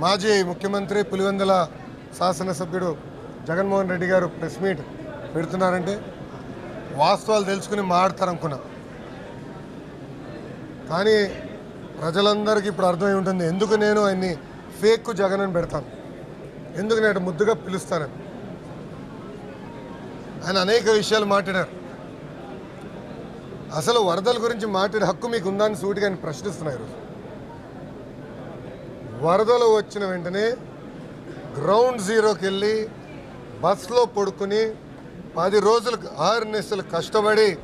మాజీ ముఖ్యమంత్రి పులివెందుల శాసనసభ్యుడు జగన్మోహన్ రెడ్డి గారు ప్రెస్ మీట్ పెడుతున్నారంటే వాస్తవాలు తెలుసుకుని మాట్లాడతారనుకున్నా. కానీ ప్రజలందరికీ ఇప్పుడు అర్థమై ఉంటుంది ఎందుకు నేను ఆయన్ని ఫేక్ జగన్ అని పెడతాను? ఎందుకు నేను ముద్దుగా పిలుస్తానని ఆయన అనేక విషయాలు మాట్లాడారు. అసలు వరదల గురించి మాట్లాడే హక్కు మీకు ఉందని సూటిగా ఆయన ప్రశ్నిస్తున్నారు. ఈరోజు వరదలు వచ్చిన వెంటనే గ్రౌండ్ జీరోకి వెళ్ళి బస్లో పడుకుని పది రోజులు ఆరు నెలలు కష్టపడి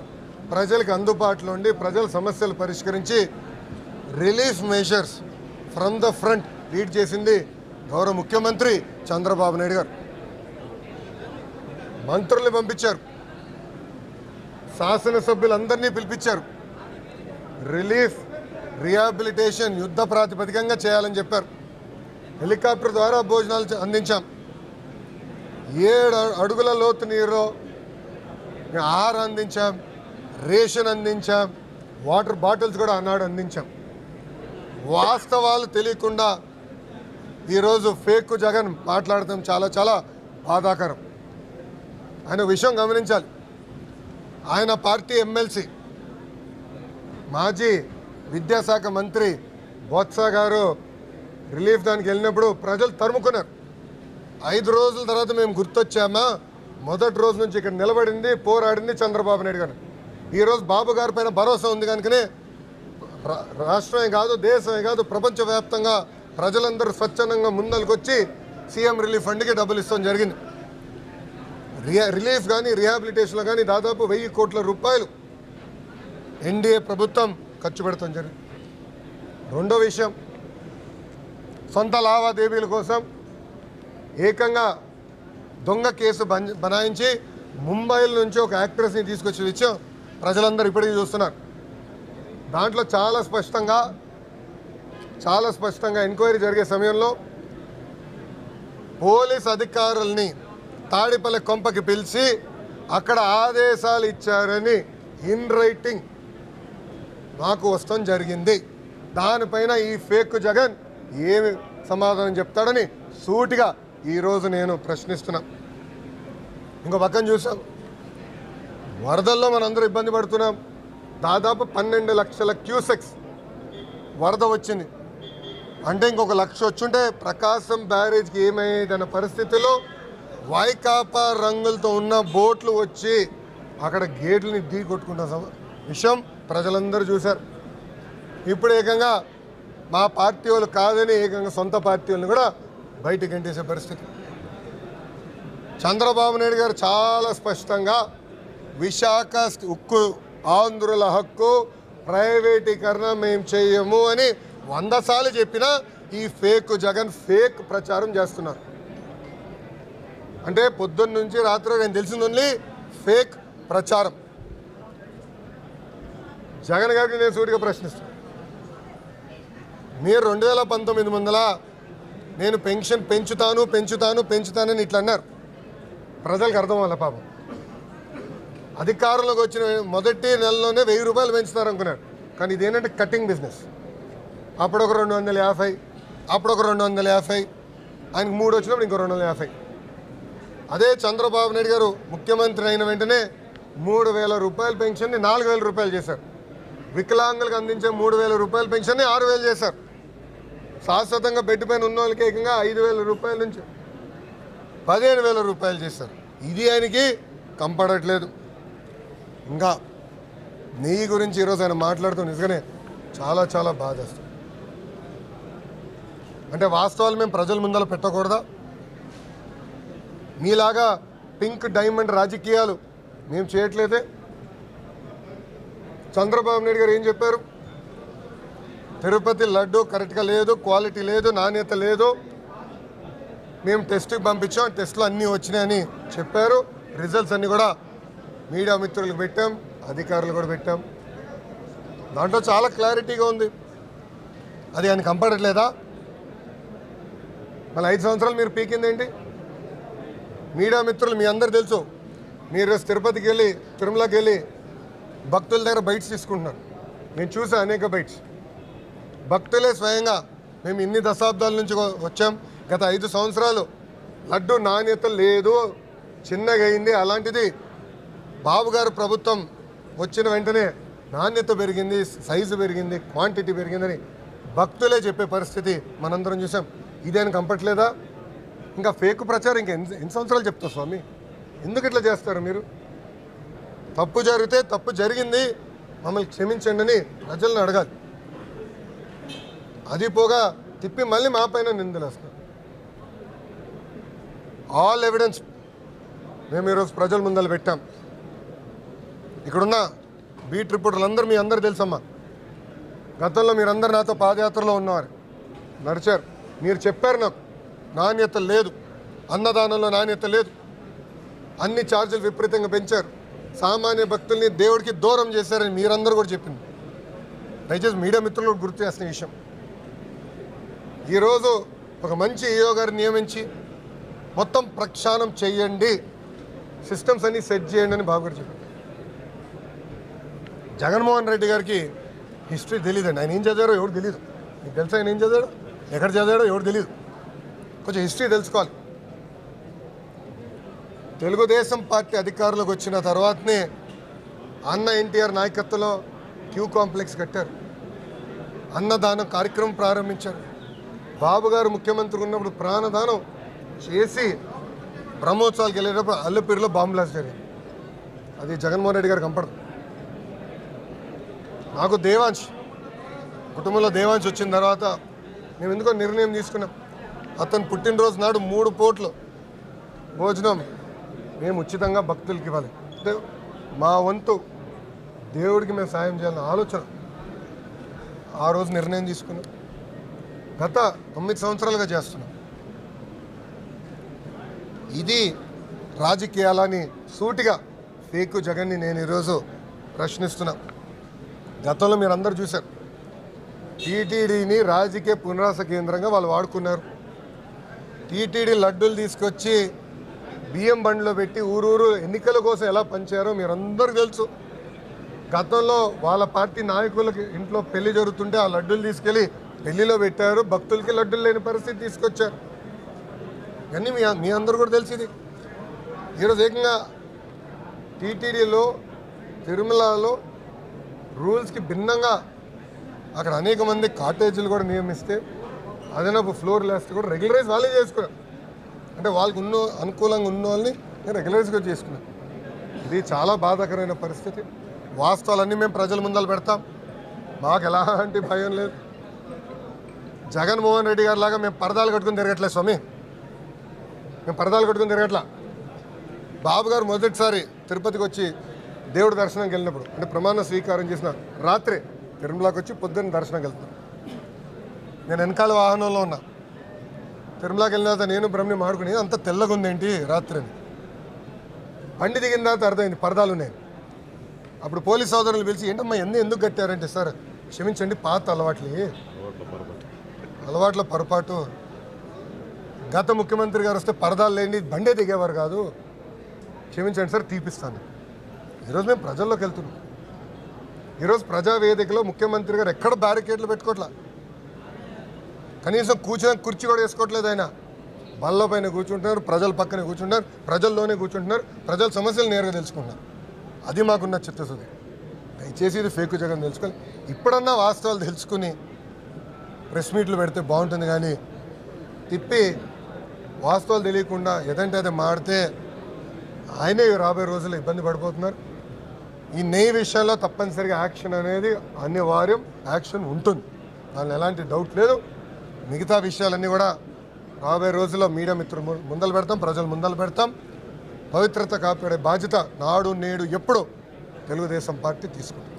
ప్రజలకు అందుబాటులో ఉండి ప్రజల సమస్యలు పరిష్కరించి relief measures from the front lead చేసింది గౌరవ ముఖ్యమంత్రి చంద్రబాబు నాయుడు గారు. మంత్రుల్ని పంపించారు. శాసనసభ్యులందరినీ పిలిపించారు. రిలీఫ్ రిహాబిలిటేషన్ యుద్ధ ప్రాతిపదికంగా చేయాలని చెప్పారు. హెలికాప్టర్ ద్వారా భోజనాలు అందించాం. ఏడు అడుగుల లోతు నీరు ఆహారం అందించాం రేషన్ అందించాం వాటర్ బాటిల్స్ కూడా ఆనాడు అందించాం. వాస్తవాలు తెలియకుండా ఈరోజు ఫేక్ జగన్ మాట్లాడటం చాలా చాలా బాధాకరం. ఆయన విషయం గమనించాలి. ఆయన పార్టీ ఎమ్మెల్సీ మాజీ విద్యాశాఖ మంత్రి బొత్స గారు రిలీఫ్ దానికి వెళ్ళినప్పుడు ప్రజలు తరుముకున్నారు. ఐదు రోజుల తర్వాత మేము గుర్తొచ్చామా? మొదటి రోజు నుంచి ఇక్కడ నిలబడింది పోరాడింది చంద్రబాబు నాయుడు గారు. ఈరోజు బాబు గారి పైన భరోసా ఉంది కనుకనే రా- రాష్ట్రమే కాదు దేశమే కాదు ప్రపంచవ్యాప్తంగా ప్రజలందరూ స్వచ్ఛందంగా ముందలకొచ్చి సీఎం రిలీఫ్ ఫండ్కి డబ్బులు ఇస్తాం జరిగింది. రియా రిలీఫ్ కానీ రిహాబిలిటేషన్లో కానీ దాదాపు వెయ్యి కోట్ల రూపాయలు ఎన్డీఏ ప్రభుత్వం ఖర్చు పెడతాం జరిగింది రెండో విషయం సొంత లావాదేవీల కోసం ఏకంగా దొంగ కేసు బనాయించి ముంబైల నుంచి ఒక యాక్ట్రెస్ని తీసుకొచ్చి విషయం ప్రజలందరూ ఇప్పటికీ చూస్తున్నారు. దాంట్లో చాలా స్పష్టంగా చాలా స్పష్టంగా ఎంక్వైరీ జరిగే సమయంలో పోలీస్ అధికారుల్ని తాడిపల్లి కొంపకి పిలిచి అక్కడ ఆదేశాలు ఇచ్చారని ఇన్ రైటింగ్ నాకు వస్తాం జరిగింది. దానిపైన ఈ ఫేక్ జగన్ ఏమి సమాధానం చెప్తాడని సూటిగా ఈరోజు నేను ప్రశ్నిస్తున్నా. ఇంకో పక్కన చూసాం. వరదల్లో మనందరూ ఇబ్బంది పడుతున్నాం. దాదాపు పన్నెండు లక్షల క్యూసెక్స్ వరద వచ్చింది. అంటే ఇంకొక లక్ష వచ్చుంటే ప్రకాశం బ్యారేజ్కి ఏమయ్యేదన్న పరిస్థితిలో వైకాపా రంగులతో ఉన్న బోట్లు వచ్చి అక్కడ గేట్లని ఢీ కొట్టుకుంటాం విషయం ప్రజలందరూ చూశారు. ఇప్పుడు ఏకంగా మా పార్టీ వాళ్ళు కాదని ఏకంగా సొంత పార్టీ వాళ్ళని కూడా బయటికి ఎంటేసే పరిస్థితి. చంద్రబాబు నాయుడు గారు చాలా స్పష్టంగా విశాఖ ఉక్కు ఆంధ్రుల హక్కు ప్రైవేటీకరణ మేము చేయము అని వంద సార్లు చెప్పినా ఈ ఫేక్ జగన్ ఫేక్ ప్రచారం చేస్తున్నారు. అంటే పొద్దున్న నుంచి రాత్రి నేను తెలిసింది ఓన్లీ ఫేక్ ప్రచారం. జగన్ గారికి నేను సూటిగా ప్రశ్నిస్తాను మీరు రెండు వేల పంతొమ్మిది ముందల నేను పెన్షన్ పెంచుతాను పెంచుతాను పెంచుతానని ఇట్లా అన్నారు. ప్రజలకు అర్థం వల్ల పాపం? అధికారంలోకి వచ్చిన మొదటి నెలలోనే వెయ్యి రూపాయలు పెంచుతారు అనుకున్నారు. కానీ ఇదేంటంటే కటింగ్ బిజినెస్ అప్పుడు ఒక రెండు వందల యాభై అప్పుడు ఒక రెండు వందల యాభై ఆయనకు మూడు వచ్చినప్పుడు ఇంకో రెండు వందల యాభై. అదే చంద్రబాబు నాయుడు గారు ముఖ్యమంత్రి అయిన వెంటనే మూడు వేల రూపాయల పెన్షన్ని నాలుగు వేల రూపాయలు చేశారు. వికలాంగులకు అందించే మూడు వేల రూపాయల పెన్షన్ని ఆరు వేలు చేశారు. శాశ్వతంగా బెడ్ పైన ఉన్న వాళ్ళకి ఏకంగా ఐదు వేల రూపాయల నుంచి పదిహేను వేల రూపాయలు చేశారు. ఇది ఆయనకి కంపడట్లేదు. ఇంకా నీ గురించి ఈరోజు ఆయన మాట్లాడుతూ నిజంగానే చాలా చాలా బాధ అంటే వాస్తవాలు మేము ప్రజల ముందర పెట్టకూడదా? మీలాగా పింక్ డైమండ్ రాజకీయాలు మేము చేయట్లేదే? చంద్రబాబు నాయుడు గారు ఏం చెప్పారు? తిరుపతి లడ్డు కరెక్ట్గా లేదు క్వాలిటీ లేదు నాణ్యత లేదు. మేము టెస్ట్కి పంపించాం టెస్ట్లు అన్నీ వచ్చినాయని చెప్పారు. రిజల్ట్స్ అన్నీ కూడా మీడియా మిత్రులకు పెట్టాం అధికారులు కూడా పెట్టాం. దాంట్లో చాలా క్లారిటీగా ఉంది. అది ఆయన కంపడట్లేదా మళ్ళీ ఐదు సంవత్సరాలు మీరు పీకింది ఏంటి మీడియా మిత్రులు మీ అందరు తెలుసు. మీరు తిరుపతికి వెళ్ళి తిరుమలకి వెళ్ళి భక్తుల దగ్గర బైట్స్ తీసుకుంటున్నారు. నేను చూసా అనేక బైట్స్. భక్తులే స్వయంగా మేము ఇన్ని దశాబ్దాల నుంచి వచ్చాం. గత ఐదు సంవత్సరాలు లడ్డు నాణ్యత లేదు. చిన్నగైంది అలాంటిది బాబు గారు ప్రభుత్వం వచ్చిన వెంటనే నాణ్యత పెరిగింది సైజు పెరిగింది క్వాంటిటీ పెరిగిందని భక్తులే చెప్పే పరిస్థితి మనందరం చూసాం. ఇదేం కంపట్లేదా? ఇంకా ఫేక్ ప్రచారం ఇంకా ఎన్ని ఎన్ని సంవత్సరాలు చెప్తా స్వామి? ఎందుకు ఇట్లా చేస్తారు మీరు? తప్పు జరిగితే తప్పు జరిగింది మమ్మల్ని క్షమించండి అని ప్రజలను అడగాలి. అది పోగా తిప్పి మళ్ళీ మా పైన నిందలేస్తారు ఆల్ ఎవిడెన్స్ మేము ఈరోజు ప్రజల ముందర పెట్టాం. ఇక్కడున్న బీట్ రిపోర్టర్లందరూ మీ అందరు తెలుసమ్మా. గతంలో మీరందరు నాతో పాదయాత్రలో ఉన్నవారు. నడిచారు. మీరు చెప్పారు నాకు. నాణ్యత లేదు. అన్నదానంలో నాణ్యత లేదు. అన్ని ఛార్జీలు విపరీతంగా పెంచారు. సామాన్య భక్తుల్ని దేవుడికి దూరం చేశారని మీరందరూ కూడా చెప్పింది. దయచేసి మీడియా మిత్రులు గుర్తు చేస్తున్న విషయం. ఈరోజు ఒక మంచి ఈయో నియమించి మొత్తం ప్రక్షాళన చేయండి. సిస్టమ్స్ అన్నీ సెట్ చేయండి అని బాబు గారు చెప్పారు. జగన్మోహన్ రెడ్డి గారికి హిస్టరీ తెలియదండి ఆయన ఏం చదివారో ఎవరు తెలియదు మీకు తెలుసా ఆయన ఏం చదివాడు? ఎక్కడ చదివాడో ఎవరు తెలియదు కొంచెం హిస్టరీ తెలుసుకోవాలి. తెలుగుదేశం పార్టీ అధికారంలోకి వచ్చిన తర్వాతనే అన్న ఎన్టీఆర్ నాయకత్వంలో క్యూ కాంప్లెక్స్ కట్టారు. అన్నదానం కార్యక్రమం ప్రారంభించారు. బాబు గారు ముఖ్యమంత్రి ఉన్నప్పుడు ప్రాణదానం చేసి బ్రహ్మోత్సవాలకు వెళ్ళేటప్పుడు అల్లపిరిలో బాంబు బ్లాస్ట్ జరిగింది. అది జగన్మోహన్ రెడ్డి గారు కంపడదు నాకు దేవాంశ్ కుటుంబంలో దేవాంశ్ వచ్చిన తర్వాత మేము ఎందుకో నిర్ణయం తీసుకున్నాం. అతను పుట్టినరోజు నాడు మూడు పోట్లు భోజనం మేము ఉచితంగా భక్తులకి ఇవ్వాలి. అంటే మా వంతు దేవుడికి మేము సాయం చేయాలన్న ఆలోచన. ఆ రోజు నిర్ణయం తీసుకున్నాం. గత తొమ్మిది సంవత్సరాలుగా చేస్తున్నాం. ఇది రాజకీయాలని సూటిగా ఫేకు జగన్ని నేను ఈరోజు ప్రశ్నిస్తున్నా. గతంలో మీరు అందరు చూశారు. టీటీడీని రాజకీయ పునరాస కేంద్రంగా వాళ్ళు వాడుకున్నారు. టీటీడీ లడ్డూలు తీసుకొచ్చి బియ్యం బండిలో పెట్టి ఊరూరు ఎన్నికల కోసం ఎలా పనిచేయారో మీరందరూ తెలుసు. గతంలో వాళ్ళ పార్టీ నాయకులకి ఇంట్లో పెళ్ళి జరుగుతుంటే ఆ లడ్డూలు తీసుకెళ్ళి పెళ్ళిలో పెట్టారు. భక్తులకి లడ్డూలు లేని పరిస్థితి తీసుకొచ్చారు. ఇవన్నీ మీ మీ అందరూ కూడా తెలిసింది ఈరోజు ఏకంగా టీటీడీలో తిరుమలలో రూల్స్కి భిన్నంగా అక్కడ అనేక మంది కాటేజీలు కూడా నియమిస్తే అదనపు ఫ్లోర్ లేస్తే కూడా రెగ్యులరైజ్ వాళ్ళే చేసుకున్నారు. అంటే వాళ్ళకి ఉన్న అనుకూలంగా ఉన్న వాళ్ళని రెగ్యులరైజ్గా చేసుకున్నాను ఇది చాలా బాధాకరమైన పరిస్థితి. వాస్తవాలన్నీ మేము ప్రజల ముందర పెడతాం. మాకు ఎలాంటి భయం లేదు. జగన్మోహన్ రెడ్డి గారి లాగా మేము పరదాలు కట్టుకుని తిరగట్లేదు స్వామి. మేము పరదాలు కట్టుకుని తిరగట్లా. బాబు గారు మొదటిసారి తిరుపతికి వచ్చి దేవుడి దర్శనంకి వెళ్ళినప్పుడు అంటే ప్రమాణ స్వీకారం చేసిన రాత్రి తిరుమలకి వచ్చి పొద్దున్న దర్శనంకి వెళ్తున్నాను నేను వెనకాల వాహనంలో ఉన్నా. తిరుమలకి వెళ్ళిన తర్వాత నేను బ్రహ్మని మాడుకుని అంత తెల్లగా ఉందేంటి రాత్రి అని. బండి దిగిన తర్వాత అర్థమైంది పరదాలు ఉన్నాయి. అప్పుడు పోలీస్ సోదరులు పిలిచి ఏంటమ్మా ఎన్ని ఎందుకు కట్టారంటే సార్? క్షమించండి పాత అలవాట్లే. అలవాట్ల పొరపాటు. గత ముఖ్యమంత్రి గారు వస్తే పరదాలు లేని బండే దిగేవారు కాదు. క్షమించండి సార్ తీపిస్తాను. ఈరోజు మేము ప్రజల్లోకి వెళ్తున్నాం. ఈరోజు ప్రజా వేదికలో ముఖ్యమంత్రి గారు ఎక్కడ బ్యారికేడ్లు పెట్టుకోవట్లా కనీసం కూర్చున్న కుర్చీ కూడా వేసుకోవట్లేదు ఆయన. బల్ల పైన కూర్చుంటున్నారు ప్రజల పక్కనే కూర్చుంటున్నారు ప్రజల్లోనే కూర్చుంటున్నారు ప్రజల సమస్యలు నేరుగా తెలుసుకుంటున్నారు. అది మాకున్న చిత్తశుద్ధి. దయచేసి ఇది ఫేక్ జగన్ తెలుసుకొని ఇప్పుడన్నా వాస్తవాలు తెలుసుకుని ప్రెస్ మీట్లు పెడితే బాగుంటుంది కానీ తిప్పి వాస్తవాలు తెలియకుండా ఏదంటే అది మాడితే ఆయనే రాబోయే రోజుల్లో ఇబ్బంది పడిపోతున్నారు. ఈ నెయ్యి విషయంలో తప్పనిసరిగా యాక్షన్ అనేది అనివార్యం యాక్షన్ ఉంటుంది. దానిలో ఎలాంటి డౌట్ లేదు. మిగతా విషయాలన్నీ కూడా రాబోయే రోజుల్లో మీడియా మిత్రులు ముందలు పెడతాం ప్రజలు ముందలు పెడతాం. పవిత్రత కాపాడే బాధ్యత నాడు నేడు ఎప్పుడు తెలుగుదేశం పార్టీ తీసుకుంటుంది.